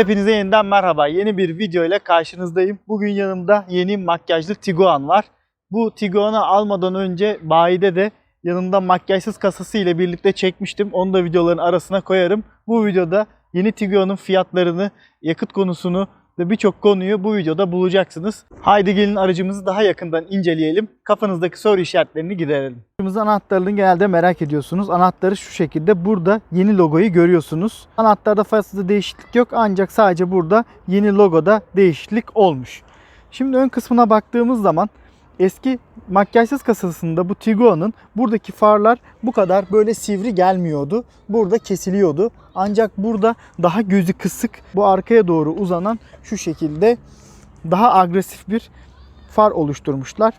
Hepinize yeniden merhaba. Yeni bir video ile karşınızdayım. Bugün yanımda yeni makyajlı Tiguan var. Bu Tiguan'ı almadan önce bayide de yanımda makyajsız kasası ile birlikte çekmiştim. Onu da videoların arasına koyarım. Bu videoda yeni Tiguan'ın fiyatlarını, yakıt konusunu ve birçok konuyu bu videoda bulacaksınız. Haydi gelin aracımızı daha yakından inceleyelim. Kafanızdaki soru işaretlerini giderelim. Aracımızın anahtarlarını genelde merak ediyorsunuz. Anahtarı şu şekilde. Burada yeni logoyu görüyorsunuz. Anahtarda fazla değişiklik yok ancak sadece burada yeni logoda değişiklik olmuş. Şimdi ön kısmına baktığımız zaman eski makyajsız kasasında bu Tiguan'ın buradaki farlar bu kadar böyle sivri gelmiyordu. Burada kesiliyordu. Ancak burada daha gözü kısık bu arkaya doğru uzanan şu şekilde daha agresif bir far oluşturmuşlar.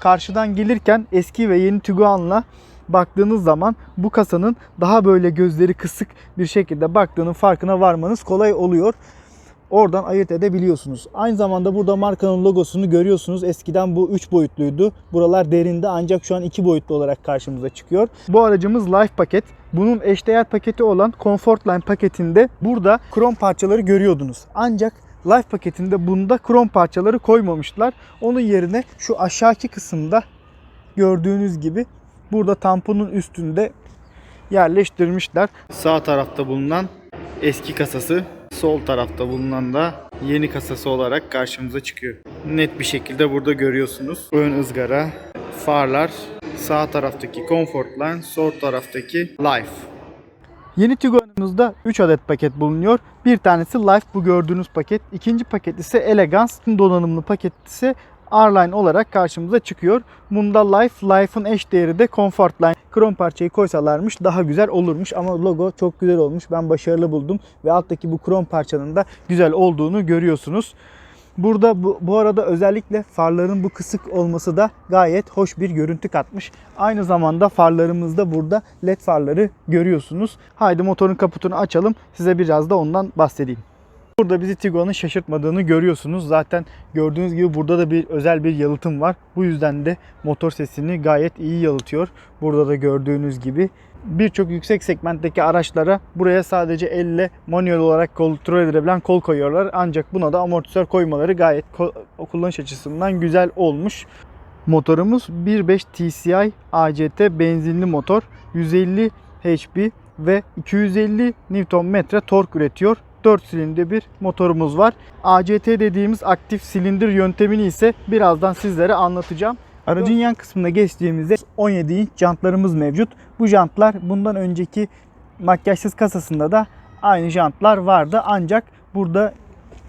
Karşıdan gelirken eski ve yeni Tiguan'la baktığınız zaman bu kasanın daha böyle gözleri kısık bir şekilde baktığının farkına varmanız kolay oluyor. Oradan ayırt edebiliyorsunuz. Aynı zamanda burada markanın logosunu görüyorsunuz. Eskiden bu 3 boyutluydu. Buralar derinde ancak şu an 2 boyutlu olarak karşımıza çıkıyor. Bu aracımız Life paket. Bunun eşdeğer paketi olan Comfortline paketinde burada krom parçaları görüyordunuz. Ancak Life paketinde bunda krom parçaları koymamışlar. Onun yerine şu aşağıki kısımda gördüğünüz gibi burada tamponun üstünde yerleştirmişler. Sağ tarafta bulunan eski kasası, sol tarafta bulunan da yeni kasası olarak karşımıza çıkıyor. Net bir şekilde burada görüyorsunuz. Ön ızgara, farlar, sağ taraftaki Comfortline, sol taraftaki Life. Yeni Tiguan'ımızda 3 adet paket bulunuyor. Bir tanesi Life bu gördüğünüz paket. İkinci paket ise Elegance donanımlı paket ise R-Line olarak karşımıza çıkıyor. Bunda Life, Life'ın eş değeri de Comfortline. Krom parçayı koysalarmış daha güzel olurmuş ama logo çok güzel olmuş. Ben başarılı buldum ve alttaki bu krom parçanın da güzel olduğunu görüyorsunuz. Burada bu, bu arada özellikle farların bu kısık olması da gayet hoş bir görüntü katmış. Aynı zamanda farlarımızda burada led farları görüyorsunuz. Haydi motorun kaputunu açalım. Size biraz da ondan bahsedeyim. Burada bizi Tiguan'ın şaşırtmadığını görüyorsunuz. Zaten gördüğünüz gibi burada da bir özel bir yalıtım var. Bu yüzden de motor sesini gayet iyi yalıtıyor. Burada da gördüğünüz gibi birçok yüksek segmentteki araçlara buraya sadece elle manuel olarak kontrol edilebilen kol koyuyorlar. Ancak buna da amortisör koymaları gayet kullanış açısından güzel olmuş. Motorumuz 1.5 TCI ACT benzinli motor. 150 HP ve 250 Nm tork üretiyor. 4 silindir bir motorumuz var. ACT dediğimiz aktif silindir yöntemini ise birazdan sizlere anlatacağım. Aracın yan kısmına geçtiğimizde 17 inç jantlarımız mevcut. Bu jantlar bundan önceki makyajsız kasasında da aynı jantlar vardı. Ancak burada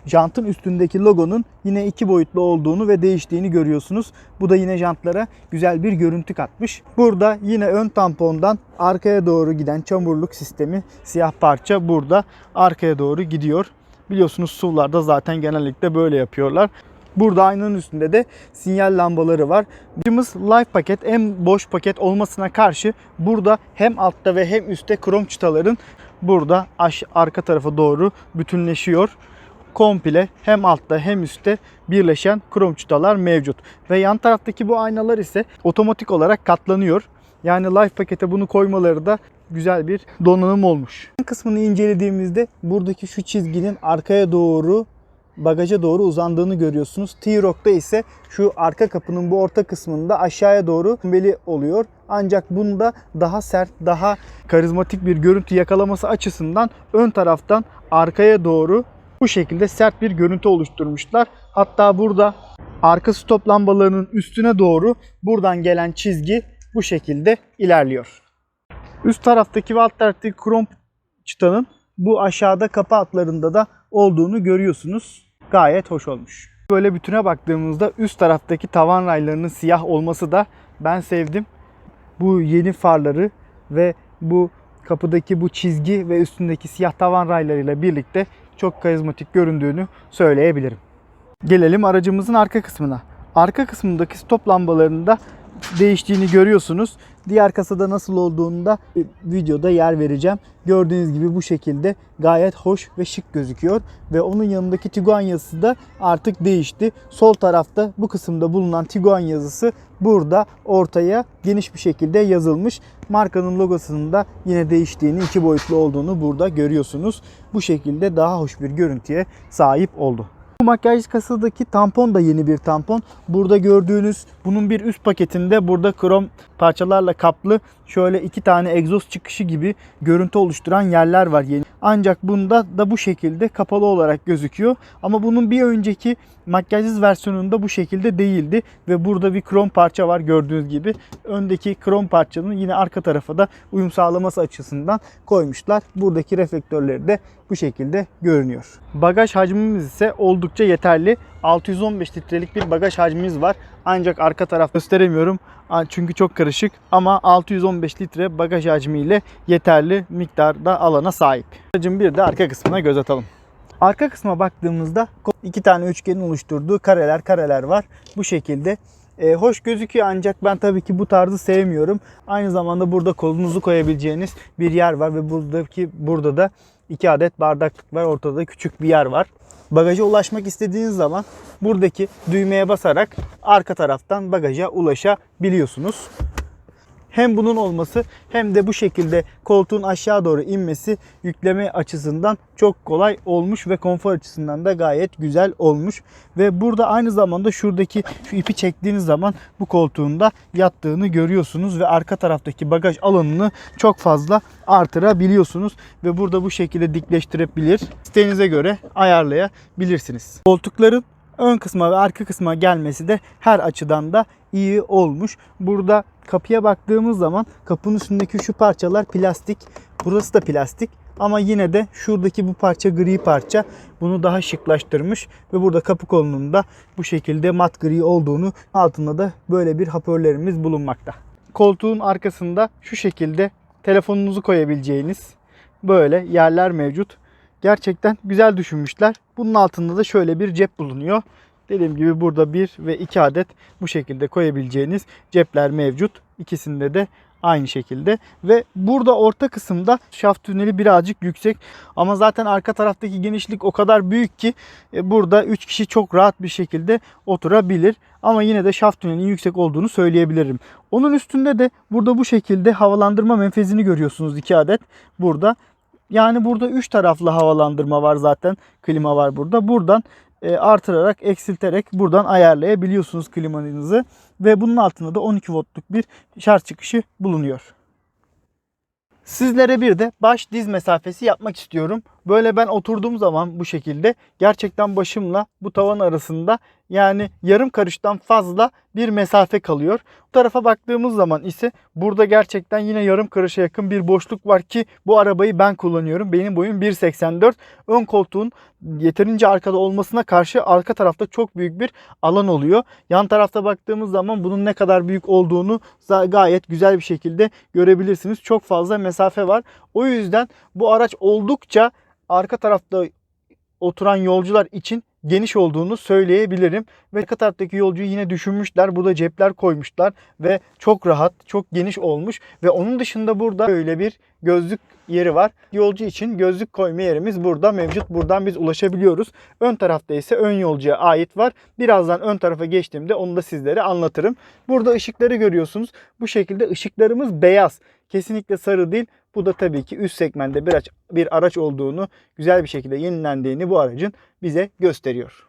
jantın üstündeki logonun yine iki boyutlu olduğunu ve değiştiğini görüyorsunuz. Bu da yine jantlara güzel bir görüntü katmış. Burada yine ön tampondan arkaya doğru giden çamurluk sistemi siyah parça burada arkaya doğru gidiyor. Biliyorsunuz SUV'larda zaten genellikle böyle yapıyorlar. Burada aynanın üstünde de sinyal lambaları var. Aracımız Life paket en boş paket olmasına karşı burada hem altta ve hem üstte krom çıtaların burada arka tarafa doğru bütünleşiyor komple hem altta hem üstte birleşen krom çıtalar mevcut. Ve yan taraftaki bu aynalar ise otomatik olarak katlanıyor. Yani Life pakete bunu koymaları da güzel bir donanım olmuş. Kısmını incelediğimizde buradaki şu çizginin arkaya doğru bagaja doğru uzandığını görüyorsunuz. T-Rock'ta ise şu arka kapının bu orta kısmında aşağıya doğru beli oluyor. Ancak bunda daha sert, daha karizmatik bir görüntü yakalaması açısından ön taraftan arkaya doğru bu şekilde sert bir görüntü oluşturmuşlar. Hatta burada arka stop lambalarının üstüne doğru buradan gelen çizgi bu şekilde ilerliyor. Üst taraftaki ve alt taraftaki krom çıtanın bu aşağıda kapı altlarında da olduğunu görüyorsunuz. Gayet hoş olmuş. Böyle bütüne baktığımızda üst taraftaki tavan raylarının siyah olması da ben sevdim. Bu yeni farları ve bu kapıdaki bu çizgi ve üstündeki siyah tavan raylarıyla birlikte çok karizmatik göründüğünü söyleyebilirim. Gelelim aracımızın arka kısmına. Arka kısmındaki stop lambalarında değiştiğini görüyorsunuz. Diğer kasada nasıl olduğunu da e, videoda yer vereceğim. Gördüğünüz gibi bu şekilde gayet hoş ve şık gözüküyor. Ve onun yanındaki Tiguan yazısı da artık değişti. Sol tarafta bu kısımda bulunan Tiguan yazısı burada ortaya geniş bir şekilde yazılmış. Markanın logosunun da yine değiştiğini, iki boyutlu olduğunu burada görüyorsunuz. Bu şekilde daha hoş bir görüntüye sahip oldu. Bu makyaj kasadaki tampon da yeni bir tampon. Burada gördüğünüz bunun bir üst paketinde burada krom parçalarla kaplı şöyle iki tane egzoz çıkışı gibi görüntü oluşturan yerler var yeni. Ancak bunda da bu şekilde kapalı olarak gözüküyor. Ama bunun bir önceki makyajsız versiyonunda bu şekilde değildi ve burada bir krom parça var gördüğünüz gibi. Öndeki krom parçanın yine arka tarafa da uyum sağlaması açısından koymuşlar. Buradaki reflektörleri de bu şekilde görünüyor. Bagaj hacmimiz ise oldukça yeterli. 615 litrelik bir bagaj hacmimiz var. Ancak arka taraf gösteremiyorum çünkü çok karışık ama 615 litre bagaj hacmiyle yeterli miktarda alana sahip. Aracın bir de arka kısmına göz atalım. Arka kısma baktığımızda iki tane üçgenin oluşturduğu kareler kareler var. Bu şekilde e, hoş gözüküyor ancak ben tabii ki bu tarzı sevmiyorum. Aynı zamanda burada kolunuzu koyabileceğiniz bir yer var ve buradaki burada da iki adet bardaklık var. Ortada küçük bir yer var. Bagaja ulaşmak istediğiniz zaman buradaki düğmeye basarak arka taraftan bagaja ulaşabiliyorsunuz. Hem bunun olması hem de bu şekilde koltuğun aşağı doğru inmesi yükleme açısından çok kolay olmuş ve konfor açısından da gayet güzel olmuş. Ve burada aynı zamanda şuradaki şu ipi çektiğiniz zaman bu koltuğun da yattığını görüyorsunuz ve arka taraftaki bagaj alanını çok fazla artırabiliyorsunuz ve burada bu şekilde dikleştirebilir. İsteğinize göre ayarlayabilirsiniz. Koltukların ön kısma ve arka kısma gelmesi de her açıdan da iyi olmuş. Burada kapıya baktığımız zaman kapının üstündeki şu parçalar plastik. Burası da plastik. Ama yine de şuradaki bu parça gri parça bunu daha şıklaştırmış ve burada kapı kolunun da bu şekilde mat gri olduğunu altında da böyle bir hoparlörümüz bulunmakta. Koltuğun arkasında şu şekilde telefonunuzu koyabileceğiniz böyle yerler mevcut. Gerçekten güzel düşünmüşler. Bunun altında da şöyle bir cep bulunuyor. Dediğim gibi burada bir ve iki adet bu şekilde koyabileceğiniz cepler mevcut. İkisinde de aynı şekilde ve burada orta kısımda şaft tüneli birazcık yüksek ama zaten arka taraftaki genişlik o kadar büyük ki e, burada 3 kişi çok rahat bir şekilde oturabilir ama yine de şaft tünelinin yüksek olduğunu söyleyebilirim. Onun üstünde de burada bu şekilde havalandırma menfezini görüyorsunuz 2 adet burada. Yani burada 3 taraflı havalandırma var zaten. Klima var burada. Buradan e, artırarak, eksilterek buradan ayarlayabiliyorsunuz klimanızı. Ve bunun altında da 12 voltluk bir şarj çıkışı bulunuyor. Sizlere bir de baş diz mesafesi yapmak istiyorum. Böyle ben oturduğum zaman bu şekilde gerçekten başımla bu tavan arasında yani yarım karıştan fazla bir mesafe kalıyor. Bu tarafa baktığımız zaman ise burada gerçekten yine yarım karışa yakın bir boşluk var ki bu arabayı ben kullanıyorum. Benim boyum 1.84. Ön koltuğun yeterince arkada olmasına karşı arka tarafta çok büyük bir alan oluyor. Yan tarafta baktığımız zaman bunun ne kadar büyük olduğunu gayet güzel bir şekilde görebilirsiniz. Çok fazla mesafe var. O yüzden bu araç oldukça arka tarafta oturan yolcular için geniş olduğunu söyleyebilirim. Ve arka taraftaki yolcuyu yine düşünmüşler. Burada cepler koymuşlar ve çok rahat, çok geniş olmuş. Ve onun dışında burada böyle bir gözlük yeri var. Yolcu için gözlük koyma yerimiz burada mevcut. Buradan biz ulaşabiliyoruz. Ön tarafta ise ön yolcuya ait var. Birazdan ön tarafa geçtiğimde onu da sizlere anlatırım. Burada ışıkları görüyorsunuz. Bu şekilde ışıklarımız beyaz. Kesinlikle sarı değil. Bu da tabii ki üst segmentte bir araç, bir araç olduğunu, güzel bir şekilde yenilendiğini bu aracın bize gösteriyor.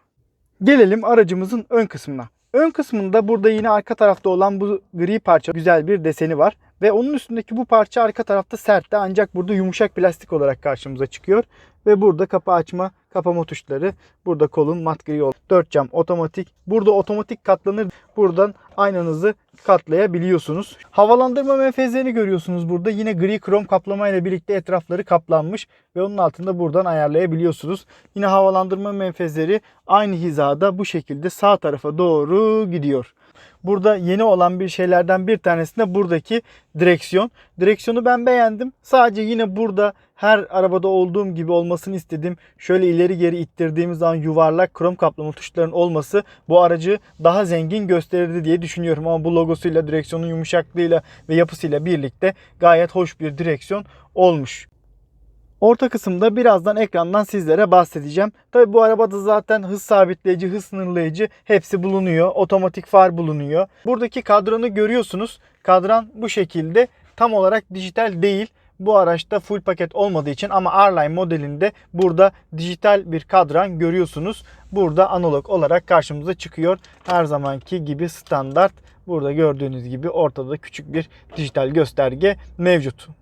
Gelelim aracımızın ön kısmına. Ön kısmında burada yine arka tarafta olan bu gri parça güzel bir deseni var. Ve onun üstündeki bu parça arka tarafta sertte ancak burada yumuşak plastik olarak karşımıza çıkıyor. Ve burada kapı açma, kapama tuşları. Burada kolun mat gri ol. 4 cam otomatik. Burada otomatik katlanır. Buradan aynanızı katlayabiliyorsunuz. Havalandırma menfezlerini görüyorsunuz burada. Yine gri krom kaplama ile birlikte etrafları kaplanmış ve onun altında buradan ayarlayabiliyorsunuz. Yine havalandırma menfezleri aynı hizada bu şekilde sağ tarafa doğru gidiyor. Burada yeni olan bir şeylerden bir tanesi de buradaki direksiyon. Direksiyonu ben beğendim. Sadece yine burada her arabada olduğum gibi olmasını istedim. Şöyle ileri geri ittirdiğimiz zaman yuvarlak krom kaplamalı tuşların olması bu aracı daha zengin gösterirdi diye düşünüyorum. Ama bu logosuyla, direksiyonun yumuşaklığıyla ve yapısıyla birlikte gayet hoş bir direksiyon olmuş. Orta kısımda birazdan ekrandan sizlere bahsedeceğim. Tabi bu arabada zaten hız sabitleyici, hız sınırlayıcı hepsi bulunuyor. Otomatik far bulunuyor. Buradaki kadranı görüyorsunuz. Kadran bu şekilde tam olarak dijital değil. Bu araçta full paket olmadığı için ama R-Line modelinde burada dijital bir kadran görüyorsunuz. Burada analog olarak karşımıza çıkıyor. Her zamanki gibi standart. Burada gördüğünüz gibi ortada küçük bir dijital gösterge mevcut.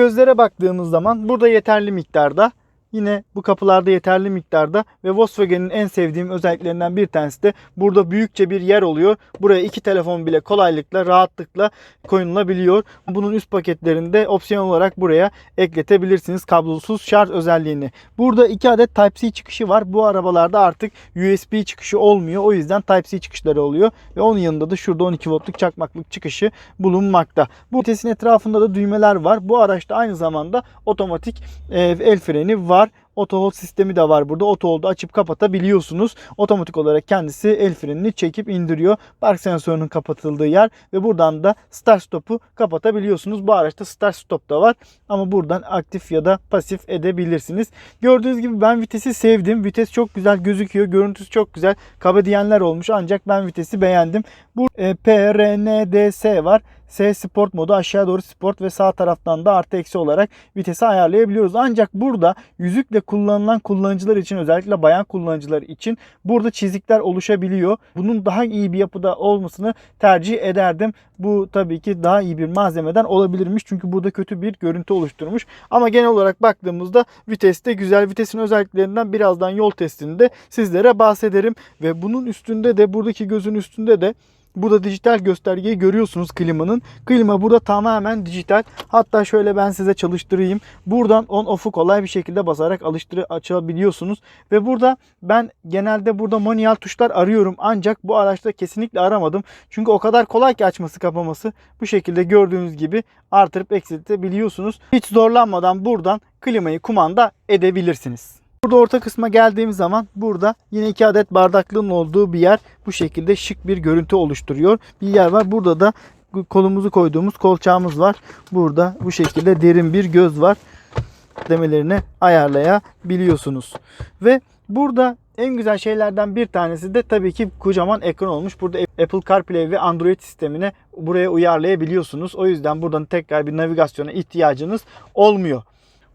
Gözlere baktığımız zaman burada yeterli miktarda. Yine bu kapılarda yeterli miktarda ve Volkswagen'in en sevdiğim özelliklerinden bir tanesi de burada büyükçe bir yer oluyor. Buraya iki telefon bile kolaylıkla, rahatlıkla koyulabiliyor. Bunun üst paketlerinde opsiyon olarak buraya ekletebilirsiniz kablosuz şarj özelliğini. Burada iki adet Type-C çıkışı var. Bu arabalarda artık USB çıkışı olmuyor. O yüzden Type-C çıkışları oluyor ve onun yanında da şurada 12 voltluk çakmaklık çıkışı bulunmakta. Bu vitesin etrafında da düğmeler var. Bu araçta aynı zamanda otomatik e, el freni var. Auto hold sistemi de var burada. Auto hold'u açıp kapatabiliyorsunuz. Otomatik olarak kendisi el frenini çekip indiriyor. Park sensörünün kapatıldığı yer ve buradan da start stop'u kapatabiliyorsunuz. Bu araçta start stop da var ama buradan aktif ya da pasif edebilirsiniz. Gördüğünüz gibi ben vitesi sevdim. Vites çok güzel gözüküyor. Görüntüsü çok güzel. Kaba diyenler olmuş ancak ben vitesi beğendim. Bu e, PRNDS var. S Sport modu aşağı doğru sport ve sağ taraftan da artı eksi olarak vitesi ayarlayabiliyoruz. Ancak burada yüzükle kullanılan kullanıcılar için özellikle bayan kullanıcılar için burada çizikler oluşabiliyor. Bunun daha iyi bir yapıda olmasını tercih ederdim. Bu tabii ki daha iyi bir malzemeden olabilirmiş. Çünkü burada kötü bir görüntü oluşturmuş. Ama genel olarak baktığımızda viteste güzel. Vitesin özelliklerinden birazdan yol testinde sizlere bahsederim. Ve bunun üstünde de buradaki gözün üstünde de Burada dijital göstergeyi görüyorsunuz klimanın. Klima burada tamamen dijital. Hatta şöyle ben size çalıştırayım. Buradan on off'u kolay bir şekilde basarak alıştırı açabiliyorsunuz. Ve burada ben genelde burada manuel tuşlar arıyorum. Ancak bu araçta kesinlikle aramadım. Çünkü o kadar kolay ki açması kapaması. Bu şekilde gördüğünüz gibi artırıp eksiltebiliyorsunuz. Hiç zorlanmadan buradan klimayı kumanda edebilirsiniz. Burada orta kısma geldiğimiz zaman burada yine iki adet bardaklığın olduğu bir yer bu şekilde şık bir görüntü oluşturuyor. Bir yer var. Burada da kolumuzu koyduğumuz kolçağımız var. Burada bu şekilde derin bir göz var. Demelerini ayarlayabiliyorsunuz. Ve burada en güzel şeylerden bir tanesi de tabii ki kocaman ekran olmuş. Burada Apple CarPlay ve Android sistemine buraya uyarlayabiliyorsunuz. O yüzden buradan tekrar bir navigasyona ihtiyacınız olmuyor.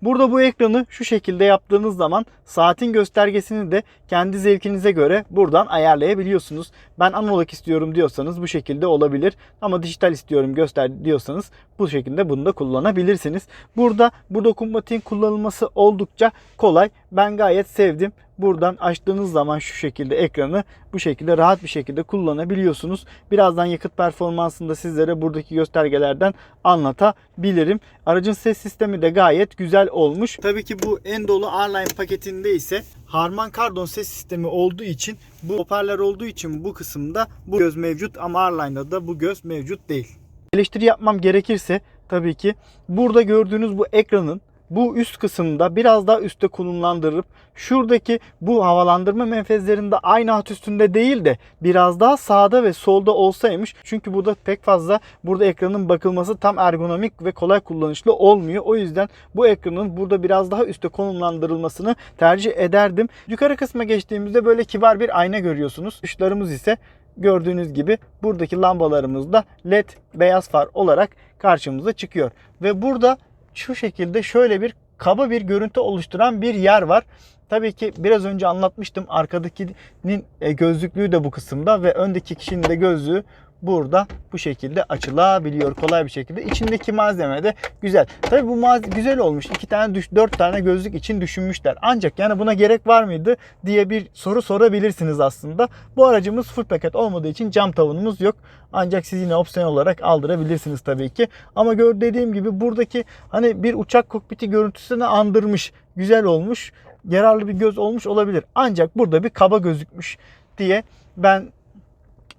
Burada bu ekranı şu şekilde yaptığınız zaman saatin göstergesini de kendi zevkinize göre buradan ayarlayabiliyorsunuz. Ben analog istiyorum diyorsanız bu şekilde olabilir. Ama dijital istiyorum göster diyorsanız bu şekilde bunu da kullanabilirsiniz. Burada bu dokunmatiğin kullanılması oldukça kolay. Ben gayet sevdim. Buradan açtığınız zaman şu şekilde ekranı bu şekilde rahat bir şekilde kullanabiliyorsunuz. Birazdan yakıt performansını da sizlere buradaki göstergelerden anlatabilirim. Aracın ses sistemi de gayet güzel olmuş. Tabii ki bu en dolu R-Line paketinde ise Harman Kardon ses sistemi olduğu için bu hoparlör olduğu için bu kısımda bu göz mevcut ama R-Line'da da bu göz mevcut değil. Eleştiri yapmam gerekirse tabii ki burada gördüğünüz bu ekranın bu üst kısımda biraz daha üstte konumlandırıp şuradaki bu havalandırma menfezlerinde aynı hat üstünde değil de biraz daha sağda ve solda olsaymış. Çünkü burada pek fazla burada ekranın bakılması tam ergonomik ve kolay kullanışlı olmuyor. O yüzden bu ekranın burada biraz daha üstte konumlandırılmasını tercih ederdim. Yukarı kısma geçtiğimizde böyle kibar bir ayna görüyorsunuz. Tuşlarımız ise gördüğünüz gibi buradaki lambalarımızda led beyaz far olarak karşımıza çıkıyor. Ve burada şu şekilde şöyle bir kaba bir görüntü oluşturan bir yer var. Tabii ki biraz önce anlatmıştım. Arkadakinin e, gözlüklüğü de bu kısımda ve öndeki kişinin de gözlüğü burada bu şekilde açılabiliyor kolay bir şekilde. İçindeki malzeme de güzel. Tabii bu malzeme güzel olmuş. İki tane, düş, dört tane gözlük için düşünmüşler. Ancak yani buna gerek var mıydı diye bir soru sorabilirsiniz aslında. Bu aracımız full paket olmadığı için cam tavanımız yok. Ancak siz yine opsiyon olarak aldırabilirsiniz tabii ki. Ama gör dediğim gibi buradaki hani bir uçak kokpiti görüntüsünü andırmış. Güzel olmuş. Yararlı bir göz olmuş olabilir. Ancak burada bir kaba gözükmüş diye ben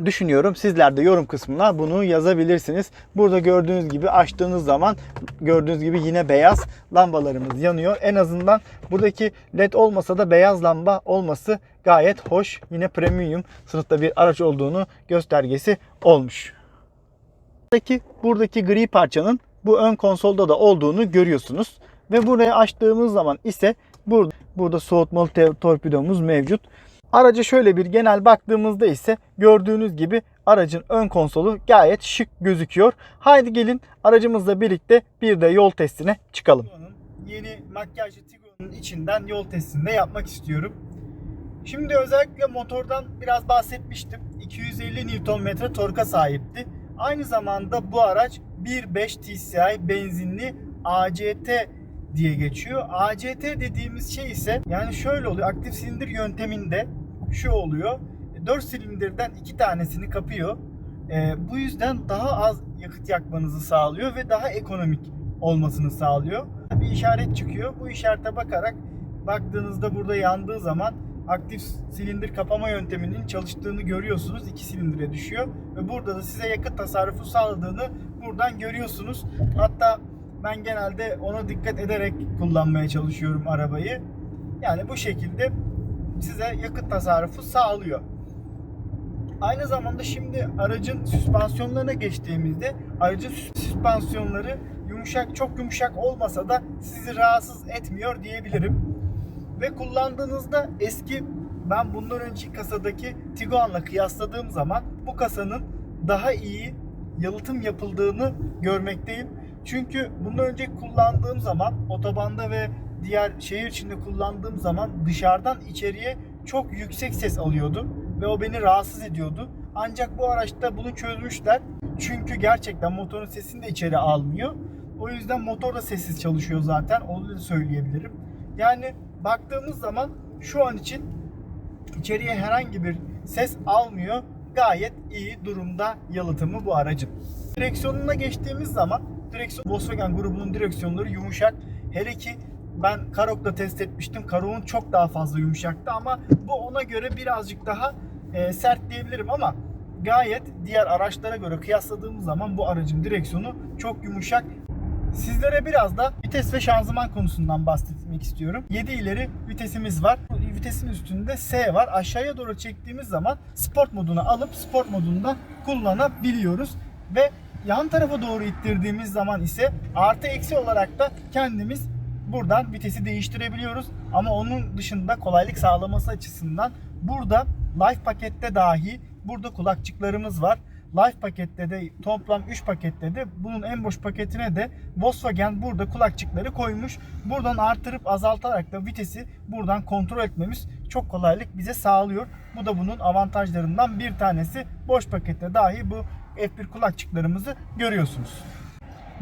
düşünüyorum. Sizler de yorum kısmına bunu yazabilirsiniz. Burada gördüğünüz gibi açtığınız zaman gördüğünüz gibi yine beyaz lambalarımız yanıyor. En azından buradaki led olmasa da beyaz lamba olması gayet hoş. Yine premium sınıfta bir araç olduğunu göstergesi olmuş. Buradaki, buradaki gri parçanın bu ön konsolda da olduğunu görüyorsunuz. Ve burayı açtığımız zaman ise burada, burada soğutmalı torpidomuz mevcut. Araca şöyle bir genel baktığımızda ise gördüğünüz gibi aracın ön konsolu gayet şık gözüküyor. Haydi gelin aracımızla birlikte bir de yol testine çıkalım. Yeni makyajlı Tiguan'ın içinden yol testini de yapmak istiyorum. Şimdi özellikle motordan biraz bahsetmiştim. 250 Nm torka sahipti. Aynı zamanda bu araç 1.5 TSI benzinli ACT diye geçiyor. ACT dediğimiz şey ise yani şöyle oluyor. Aktif silindir yönteminde şu oluyor. 4 silindirden 2 tanesini kapıyor. Ee, bu yüzden daha az yakıt yakmanızı sağlıyor ve daha ekonomik olmasını sağlıyor. Bir işaret çıkıyor. Bu işarete bakarak baktığınızda burada yandığı zaman aktif silindir kapama yönteminin çalıştığını görüyorsunuz. 2 silindire düşüyor ve burada da size yakıt tasarrufu sağladığını buradan görüyorsunuz. Hatta ben genelde ona dikkat ederek kullanmaya çalışıyorum arabayı. Yani bu şekilde size yakıt tasarrufu sağlıyor. Aynı zamanda şimdi aracın süspansiyonlarına geçtiğimizde aracın süs- süspansiyonları yumuşak çok yumuşak olmasa da sizi rahatsız etmiyor diyebilirim. Ve kullandığınızda eski ben bundan önceki kasadaki Tiguan'la kıyasladığım zaman bu kasanın daha iyi yalıtım yapıldığını görmekteyim. Çünkü bundan önce kullandığım zaman otobanda ve diğer şehir içinde kullandığım zaman dışarıdan içeriye çok yüksek ses alıyordu ve o beni rahatsız ediyordu. Ancak bu araçta bunu çözmüşler. Çünkü gerçekten motorun sesini de içeri almıyor. O yüzden motor da sessiz çalışıyor zaten. Onu da söyleyebilirim. Yani baktığımız zaman şu an için içeriye herhangi bir ses almıyor. Gayet iyi durumda yalıtımı bu aracın. Direksiyonuna geçtiğimiz zaman direksiyon Volkswagen grubunun direksiyonları yumuşak. Hele ki ben Karok'ta test etmiştim. Karok'un çok daha fazla yumuşaktı ama bu ona göre birazcık daha e, sert diyebilirim ama gayet diğer araçlara göre kıyasladığımız zaman bu aracın direksiyonu çok yumuşak. Sizlere biraz da vites ve şanzıman konusundan bahsetmek istiyorum. 7 ileri vitesimiz var. Vitesin üstünde S var. Aşağıya doğru çektiğimiz zaman sport moduna alıp sport modunda kullanabiliyoruz. Ve yan tarafa doğru ittirdiğimiz zaman ise artı eksi olarak da kendimiz buradan vitesi değiştirebiliyoruz. Ama onun dışında kolaylık sağlaması açısından burada Life pakette dahi burada kulakçıklarımız var. Life pakette de toplam 3 pakette de bunun en boş paketine de Volkswagen burada kulakçıkları koymuş. Buradan artırıp azaltarak da vitesi buradan kontrol etmemiz çok kolaylık bize sağlıyor. Bu da bunun avantajlarından bir tanesi. Boş pakette dahi bu F1 kulakçıklarımızı görüyorsunuz.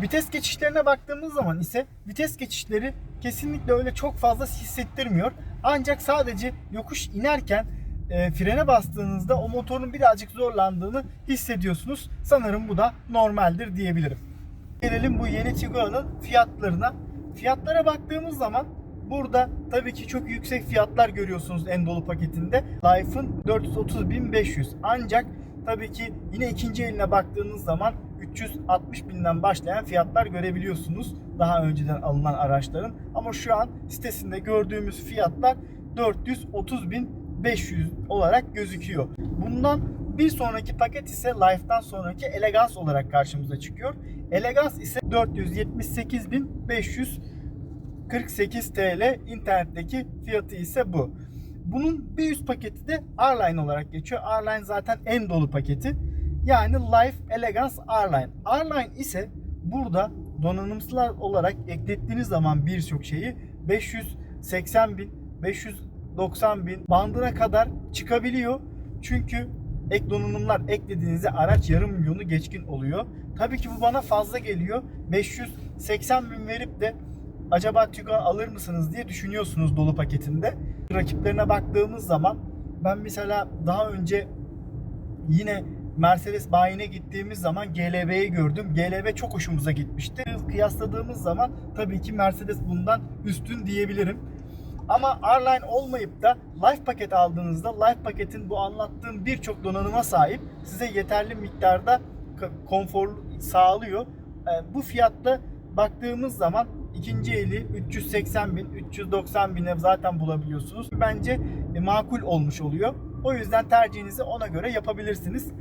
Vites geçişlerine baktığımız zaman ise vites geçişleri kesinlikle öyle çok fazla hissettirmiyor. Ancak sadece yokuş inerken e, frene bastığınızda o motorun birazcık zorlandığını hissediyorsunuz. Sanırım bu da normaldir diyebilirim. Gelelim bu yeni Tiguan'ın fiyatlarına. Fiyatlara baktığımız zaman burada tabii ki çok yüksek fiyatlar görüyorsunuz en dolu paketinde. Life'ın 430.500 ancak tabii ki yine ikinci eline baktığınız zaman 360 binden başlayan fiyatlar görebiliyorsunuz daha önceden alınan araçların. Ama şu an sitesinde gördüğümüz fiyatlar 430.500 olarak gözüküyor. Bundan bir sonraki paket ise Life'dan sonraki Elegance olarak karşımıza çıkıyor. Elegance ise 478.548 TL internetteki fiyatı ise bu. Bunun bir üst paketi de R-Line olarak geçiyor. R-Line zaten en dolu paketi. Yani Life Elegance R-Line. R-Line ise burada donanımsal olarak eklettiğiniz zaman birçok şeyi 580 bin, 590 bin bandına kadar çıkabiliyor. Çünkü ek donanımlar eklediğinizde araç yarım milyonu geçkin oluyor. Tabii ki bu bana fazla geliyor. 580 bin verip de acaba Tiguan alır mısınız diye düşünüyorsunuz dolu paketinde. Rakiplerine baktığımız zaman ben mesela daha önce yine Mercedes bayine gittiğimiz zaman GLB'yi gördüm. GLB çok hoşumuza gitmişti. Kıyasladığımız zaman tabii ki Mercedes bundan üstün diyebilirim. Ama R-Line olmayıp da Life paket aldığınızda Life paketin bu anlattığım birçok donanıma sahip size yeterli miktarda konfor sağlıyor. E, bu fiyatta baktığımız zaman ikinci eli 380 bin, 390 bine zaten bulabiliyorsunuz. Bence e, makul olmuş oluyor. O yüzden tercihinizi ona göre yapabilirsiniz.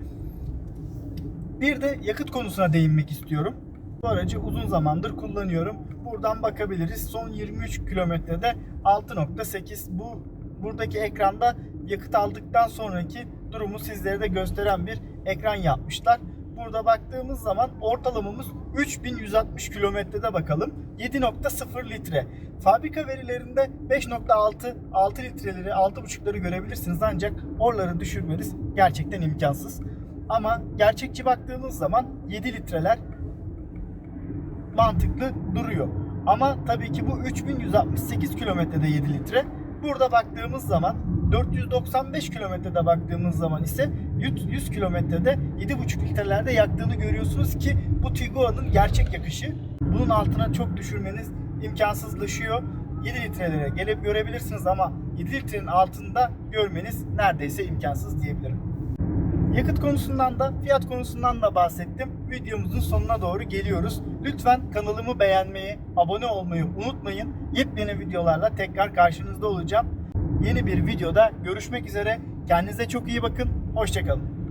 Bir de yakıt konusuna değinmek istiyorum. Bu aracı uzun zamandır kullanıyorum. Buradan bakabiliriz. Son 23 kilometrede 6.8 bu buradaki ekranda yakıt aldıktan sonraki durumu sizlere de gösteren bir ekran yapmışlar. Burada baktığımız zaman ortalamamız 3160 kilometrede bakalım. 7.0 litre. Fabrika verilerinde 5.6 6 litreleri 6.5'ları görebilirsiniz ancak oraları düşürmeniz gerçekten imkansız. Ama gerçekçi baktığımız zaman 7 litreler mantıklı duruyor. Ama tabii ki bu 3168 kilometrede 7 litre. Burada baktığımız zaman 495 kilometrede baktığımız zaman ise 100, 100 kilometrede 7,5 litrelerde yaktığını görüyorsunuz ki bu Tiguan'ın gerçek yakışı. Bunun altına çok düşürmeniz imkansızlaşıyor. 7 litrelere gelip görebilirsiniz ama 7 litrenin altında görmeniz neredeyse imkansız diyebilirim. Yakıt konusundan da fiyat konusundan da bahsettim. Videomuzun sonuna doğru geliyoruz. Lütfen kanalımı beğenmeyi, abone olmayı unutmayın. Yepyeni videolarla tekrar karşınızda olacağım. Yeni bir videoda görüşmek üzere. Kendinize çok iyi bakın. Hoşçakalın.